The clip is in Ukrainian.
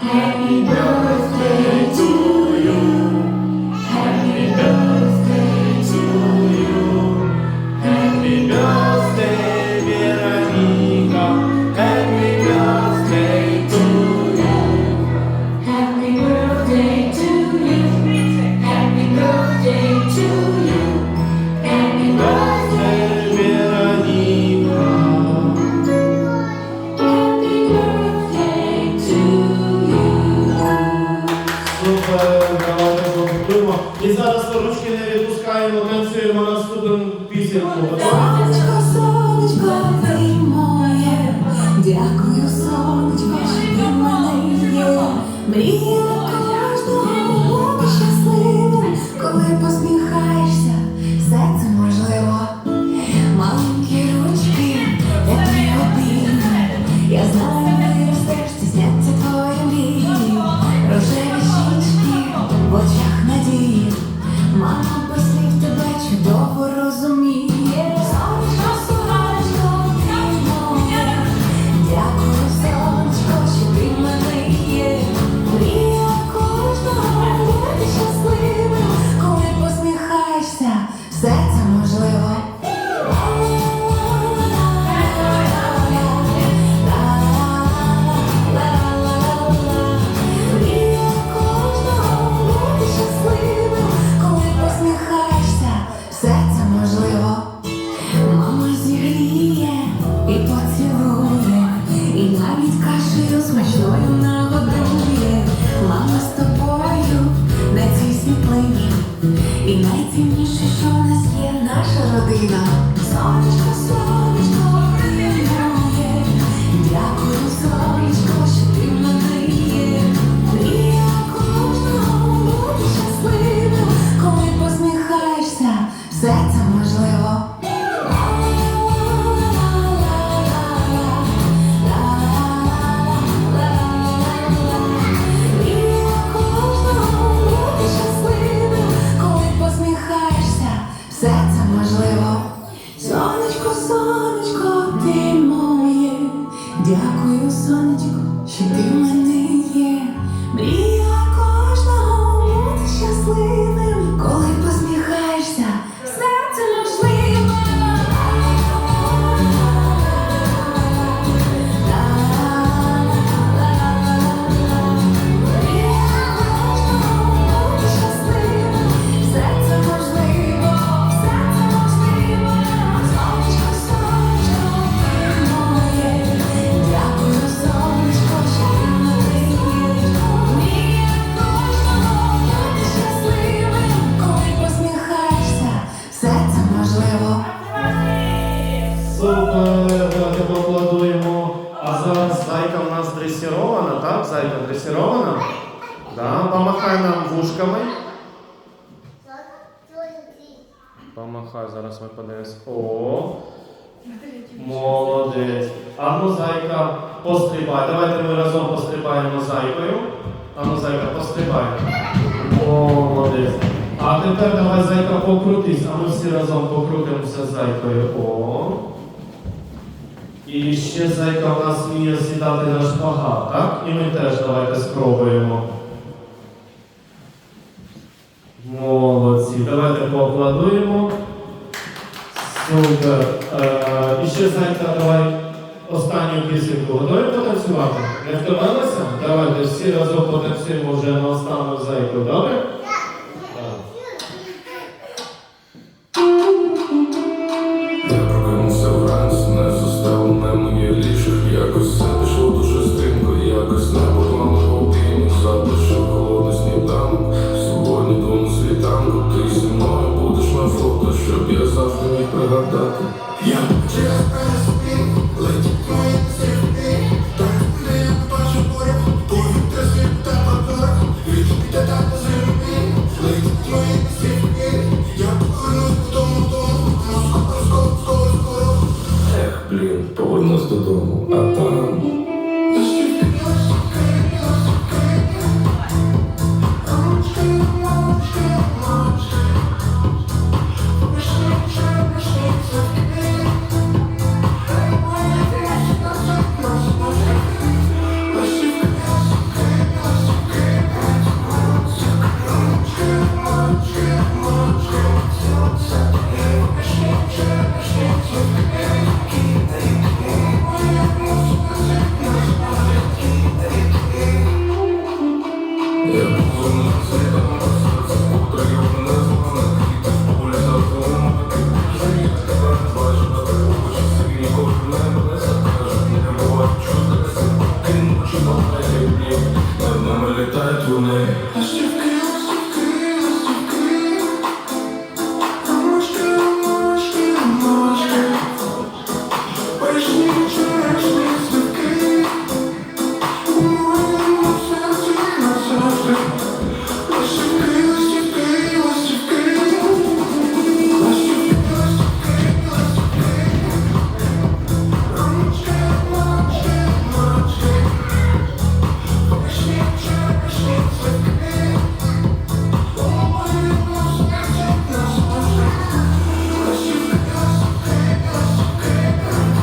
Happy birthday. Сонечко, сонечко, ти моє, дякую, сонечко, ти мене є. Мрія І навіть кашею смачною нагодує, мама з тобою на цій світлині. І найцінніше, що в нас є наша родина. Сонечко 请你。Виолетта дресирована? Да, помахай нам ушками. Помахай, зараз ми подивимось. О, молодець. А ну зайка пострибай. Давайте ми разом пострибаємо зайкою. А ну, зайка пострибай. О, молодець. А тепер давай зайка покрутись, а мы все разом покрутимся зайкою. О. І ще зайка в нас вміє з'їдати наш багат, так? І ми теж давайте спробуємо. Молодці. Давайте поаплодуємо. Супер. Е, і ще зайка, давай останню пісеньку. Готові потанцювати? Не втомилися? Давайте всі разом потанцюємо вже на останню зайку, добре?